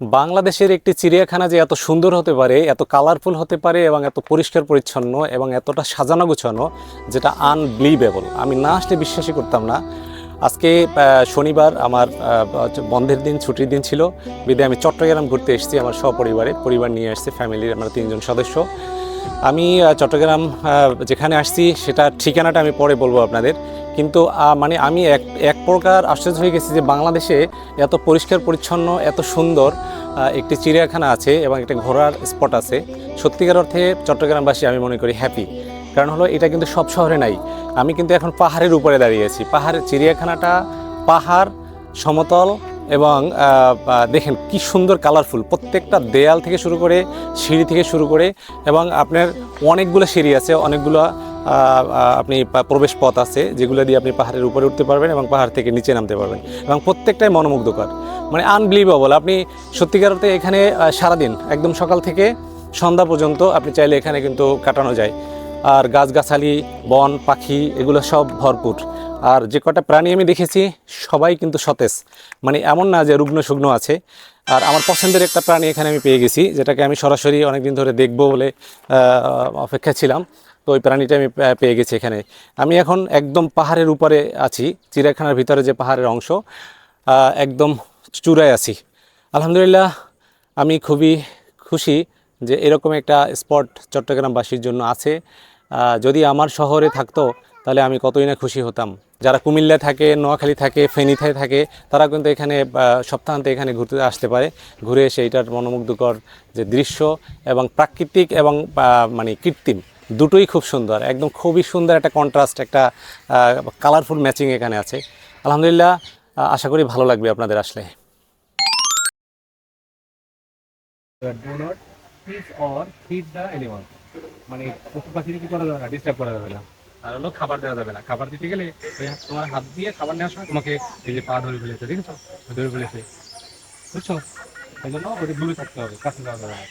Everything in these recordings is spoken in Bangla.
বাংলাদেশের একটি চিড়িয়াখানা যে এত সুন্দর হতে পারে, এত কালারফুল হতে পারে এবং এত পরিষ্কার পরিচ্ছন্ন এবং এতটা সাজানো গুছানো, যেটা আনবিলিভেবল আমি না আসলে বিশ্বাসই করতাম না। আজকে শনিবার আমার বন্ধের দিন, ছুটির দিন ছিল। বিদে আমি চট্টগ্রাম ঘুরতে এসেছি আমার সপরিবারে। পরিবার নিয়ে আসছি ফ্যামিলির আমরা তিনজন সদস্য। আমি চট্টগ্রাম যেখানে আসছি সেটা ঠিকানাটা আমি পরে বলব আপনাদের। কিন্তু মানে আমি এক এক প্রকার আশ্চর্য হয়ে গেছি যে বাংলাদেশে এত পরিষ্কার, পরিচ্ছন্ন, এত সুন্দর একটি চিড়িয়াখানা আছে এবং একটা ঘোরার স্পট আছে। সত্যিকার অর্থে চট্টগ্রামবাসী আমি মনে করি হ্যাপি কারণ হলো এটা কিন্তু সব শহরে নাই। আমি কিন্তু এখন পাহাড়ের উপরে দাঁড়িয়ে আছি। পাহাড়ের চিড়িয়াখানাটা পাহাড়, সমতল এবং দেখেন কি সুন্দর কালারফুল প্রত্যেকটা দেয়াল থেকে শুরু করে সিঁড়ি থেকে শুরু করে এবং আপনার অনেকগুলো সিঁড়ি আছে, অনেকগুলো আপনি প্রবেশ পথ আছে যেগুলো দিয়ে আপনি পাহাড়ের উপরে উঠতে পারবেন এবং পাহাড় থেকে নিচে নামতে পারবেন এবং প্রত্যেকটাই মনোমুগ্ধকর। মানে আনবিলিভেবল আপনি সত্যিকার অর্থে এখানে সারাদিন, একদম সকাল থেকে সন্ধ্যা পর্যন্ত আপনি চাইলে এখানে কিন্তু কাটানো যায়। আর গাছগাছালি, বন, পাখি, এগুলো সব ভরপুর। আর যে কটা প্রাণী আমি দেখেছি, সবাই কিন্তু সতেজ। মানে এমন না যে রুগ্ন শুগ্ন আছে। আর আমার পছন্দের একটা প্রাণী এখানে আমি পেয়ে গেছি, যেটাকে আমি সরাসরি অনেকদিন ধরে দেখব বলে অপেক্ষা ছিলাম। তো ওই প্রাণীটা আমি পেয়ে গেছি এখানে। আমি এখন একদম পাহাড়ের উপরে আছি, চিড়িয়াখানার ভিতরে যে পাহাড়ের অংশ একদম চূড়ায় আছি। আলহামদুলিল্লাহ, আমি খুবই খুশি যে এরকম একটা স্পট চট্টগ্রামবাসীর জন্য আছে। যদি আমার শহরে থাকতো তাহলে আমি কতই না খুশি হতাম। যারা কুমিল্লায় থাকে, নোয়াখালী থাকে, ফেনীতে থাকে, তারা কিন্তু এখানে সপ্তাহান্তে এখানে ঘুরতে আসতে পারে। ঘুরে এসে এটার মনোমুগ্ধকর যে দৃশ্য এবং প্রাকৃতিক এবং মানে কৃত্রিম দুটোই খুব সুন্দর। একদম খুবই সুন্দর একটা কন্ট্রাস্ট একটা কালারফুল ম্যাচিং এখানে আছে। আলহামদুলিল্লাহ আশা করি ভালো লাগবে আপনাদের আসলে। মানে পশু কি করা যাবে না? ডিস্টার্ব করা যাবে না। আর হলো খাবার দেওয়া যাবে না। খাবার দিতে গেলে তোমার হাত দিয়ে খাবার নেওয়ার সময় তোমাকে এই যে পা ধরে ফেলেছে, দেখেছ? ধরে ফেলেছে। বুঝছ? এই জন্য ওদের দূরে থাকতে হবে, কাছে যাওয়া যাবে না।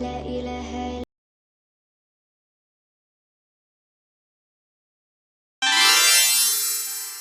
لا إله